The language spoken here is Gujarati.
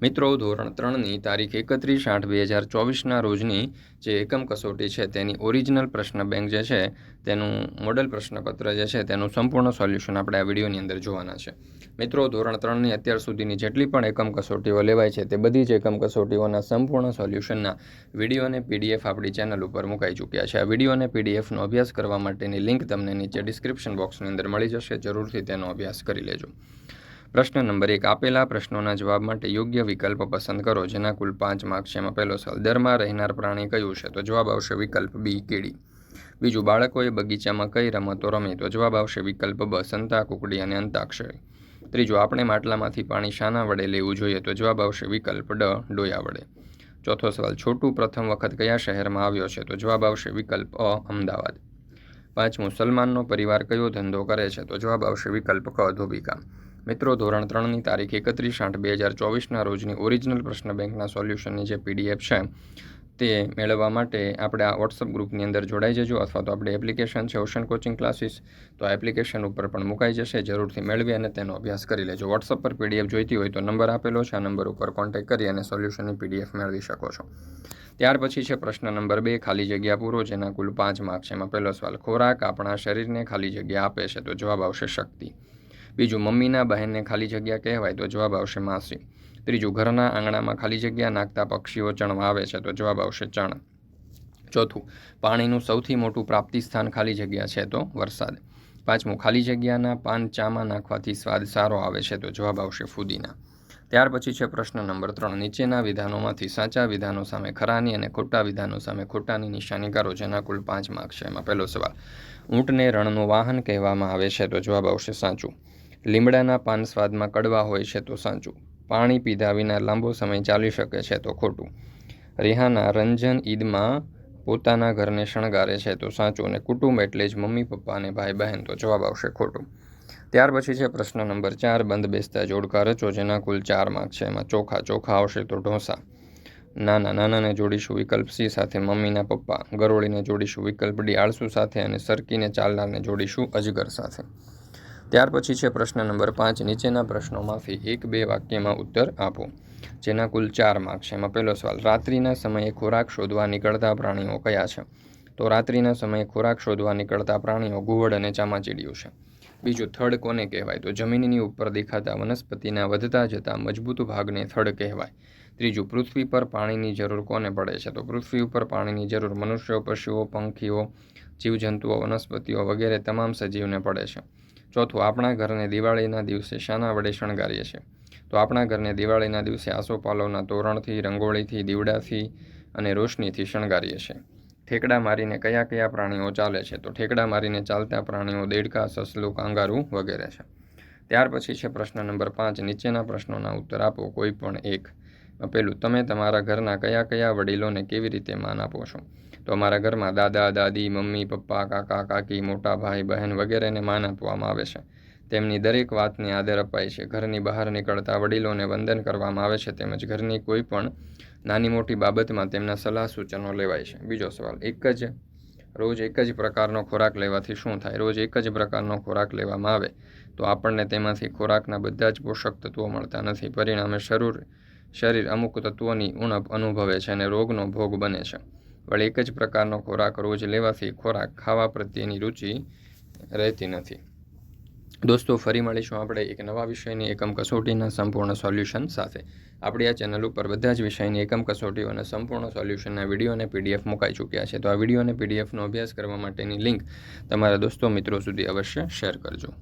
મિત્રો, ધોરણ ત્રણની તારીખ એકત્રીસ આઠ બે હજાર ચોવીસના રોજની જે એકમ કસોટી છે, તેની ઓરિજિનલ પ્રશ્ન બેંક જે છે, તેનું મોડલ પ્રશ્નપત્ર જે છે, તેનું સંપૂર્ણ સોલ્યુશન આપણે આ વિડીયોની અંદર જોવાના છે. મિત્રો, ધોરણ ત્રણની અત્યાર સુધીની જેટલી પણ એકમ કસોટીઓ લેવાય છે, તે બધી જ એકમ કસોટીઓના સંપૂર્ણ સોલ્યુશનના વીડિયો અને પીડીએફ આપણી ચેનલ ઉપર મુકાઈ ચૂક્યા છે. આ વીડિયો અને પીડીએફનો અભ્યાસ કરવા માટેની લિંક તમને નીચે ડિસ્ક્રિપ્શન બોક્સની અંદર મળી જશે. જરૂરથી તેનો અભ્યાસ કરી લેજો. પ્રશ્ન નંબર એક, આપેલા પ્રશ્નોના જવાબ માટે યોગ્ય વિકલ્પ પસંદ કરો, જેના કુલ પાંચ માર્ક છે. એમાં પહેલો સવાલ, દરમાં રહેનાર પ્રાણી કયું છે? તો જવાબ આવશે વિકલ્પ બી કીડી બીજું, બાળકોએ બગીચામાં કઈ રમતો રમી? તો જવાબ આવશે વિકલ્પ બ, સંતા, કુકડી અને અંતાક્ષરી. ત્રીજું, આપણે માટલામાંથી પાણી શાના વડે લેવું જોઈએ? તો જવાબ આવશે વિકલ્પ ડ, ડોયા વડે. ચોથો સવાલ, છોટું પ્રથમ વખત કયા શહેરમાં આવ્યો છે? તો જવાબ આવશે વિકલ્પ અ, અમદાવાદ. પાંચમું, સલમાનનો પરિવાર કયો ધંધો કરે છે? તો જવાબ આવશે વિકલ્પ ક, ધોબિકા. મિત્રો, ધોરણ ત્રણની તારીખ એકત્રીસ આઠ બે હજાર ચોવીસના રોજની ઓરિજિનલ પ્રશ્ન બેંકના સોલ્યુશનની જે પીડીએફ છે, તે મેળવવા માટે આપણે આ વોટ્સઅપ ગ્રુપની અંદર જોડાઈ જજો અથવા તો આપણે એપ્લિકેશન છે, ઓશન કોચિંગ ક્લાસીસ, તો આ એપ્લિકેશન ઉપર પણ મુકાઈ જશે. જરૂરથી મેળવી અને તેનો અભ્યાસ કરી લેજો. વોટ્સઅપ પર પીડીએફ જોઈતી હોય તો નંબર આપેલો છે, આ નંબર ઉપર કોન્ટેક્ટ કરી અને સોલ્યુશનની પીડીએફ મેળવી શકો છો. ત્યાર પછી છે પ્રશ્ન નંબર બે, ખાલી જગ્યા પૂરો, જેના કુલ પાંચ માર્ક છે. એમાં પહેલો સવાલ, ખોરાક આપણા શરીરને ખાલી જગ્યા આપે છે, તો જવાબ આવશે શક્તિ. બીજું મમ્મીના બહેનને ખાલી જગ્યા કહેવાય તો જવાબ આવશે માસી. ત્રીજું, ઘરના આંગણામાં ખાલી જગ્યા નાખતા પક્ષીઓ ચણવા આવે છે તો જવાબ આવશે ચણ. ચોથું, પાણીનું સૌથી મોટું પ્રાપ્તિ સ્થાન ખાલી જગ્યા છે તો વરસાદ. પાંચમું, ખાલી જગ્યાના પાન ચામાં નાખવાથી સ્વાદ સારો આવે છે તો જવાબ આવશે ફુદીના. ત્યાર પછી છે પ્રશ્ન નંબર ત્રણ. નીચેના વિધાનોમાંથી સાચા વિધાનો સામે ખરાની અને ખોટા વિધાનો સામે ખોટાની નિશાની કરો, જેના કુલ પાંચ માર્ક છે. એમાં પહેલો સવાલ, ઊંટને રણનું વાહન કહેવામાં આવે છે તો જવાબ આવશે સાચું. લીમડાના પાન સ્વાદમાં કડવા હોય છે તો સાચું. પાણી પીધા વિના લાંબો સમય ચાલી શકે છે તો ખોટું. રિહાના રંજન ઈદમાં પોતાના ઘરને શણગારે છે તો સાચું અને કુટુંબ એટલે જ મમ્મી, પપ્પા અને ભાઈ બહેન તો જવાબ આવશે ખોટું. ત્યાર પછી છે પ્રશ્ન નંબર ચાર, બંધ બેસતા જોડકા રચો જેના કુલ ચાર માર્ક છે. એમાં ચોખા ચોખા આવશે તો ઢોસા. નાના નાનાને જોડીશું વિકલ્પ સી સાથે મમ્મીના પપ્પા. ગરોળીને જોડીશું વિકલ્પ ડી આળસુ સાથે અને સરકીને ચાલનારને જોડીશું અજગર સાથે. ત્યાર પછી છે પ્રશ્ન નંબર પાંચ. નીચેના પ્રશ્નોમાંથી એક બે વાક્યમાં ઉત્તર આપો. જેના કુલ ચાર માર્ક છે. એમાં પહેલો સવાલ, રાત્રિના સમયે ખોરાક શોધવા નીકળતા પ્રાણીઓ કયા છે? તો રાત્રિના સમયે ખોરાક શોધવા નીકળતા પ્રાણીઓ ગુવડ અને ચામાચીડિયું છે. બીજું, થડ કોને કહેવાય? તો જમીનની ઉપર દેખાતા વનસ્પતિના વધતા જતા મજબૂત ભાગને થડ કહેવાય. ત્રીજું, પૃથ્વી પર પાણીની જરૂર કોને પડે છે? તો પૃથ્વી ઉપર પાણીની જરૂર મનુષ્યો, પશુઓ, પંખીઓ, જીવજંતુઓ, વનસ્પતિઓ વગેરે તમામ સજીવને પડે છે. ચોથું, આપણા ઘરને દિવાળીના દિવસે શાના વડે શણગારીએ છીએ. તો આપણા ઘરને દિવાળીના દિવસે આસોપાલવના તોરણથી, રંગોળીથી, દીવડાથી અને રોશનીથી શણગારીએ છીએ. ઠેકડા મારીને કયા કયા પ્રાણીઓ ચાલે છે? તો ઠેકડા મારીને ચાલતા પ્રાણીઓ દેડકા, સસલું, કાંગારું વગેરે છે. ત્યાર પછી છે પ્રશ્ન નંબર પાંચ, નીચેના પ્રશ્નોના ઉત્તર આપો. કોઈ પણ એક. પેલું, તમે તમારા ઘરના કયા કયા વડીલોને કેવી રીતે માન આપો છો? તો અમારા ઘરમાં દાદા, દાદી, મમ્મી, પપ્પા, કાકા, કાકી, મોટા ભાઈ, બહેન વગેરેને માન આપવામાં આવે છે. તેમની દરેક વાતને આદર અપાય છે. ઘરની બહાર નીકળતા વડીલોને વંદન કરવામાં આવે છે તેમજ ઘરની કોઈ પણ નાની મોટી બાબતમાં તેમના સલાહ સૂચનો લેવાય છે. બીજો સવાલ, એક જ રોજ એક જ પ્રકારનો ખોરાક લેવાથી શું થાય? રોજ એક જ પ્રકારનો ખોરાક લેવામાં આવે તો આપણને તેમાંથી ખોરાકના બધા જ પોષક તત્વો મળતા નથી. પરિણામે શરૂર શરીર અમુક તત્વોની ઉણપ અનુભવે છે અને રોગનો ભોગ બને છે. વળી એક જ પ્રકારનો ખોરાક રોજ લેવાથી ખોરાક ખાવા પ્રત્યેની રુચિ રહેતી નથી. દોસ્તો, ફરી મળીશું આપણે એક નવા વિષયની એકમ કસોટીના સંપૂર્ણ સોલ્યુશન સાથે. આપણી આ ચેનલ ઉપર બધા જ વિષયની એકમ કસોટીઓ અને સંપૂર્ણ સોલ્યુશનના વીડિયો અને પીડીએફ મુકાઈ ચૂક્યા છે. તો આ વીડિયો અને પીડીએફનો અભ્યાસ કરવા માટેની લિંક તમારા દોસ્તો મિત્રો સુધી અવશ્ય શેર કરજો.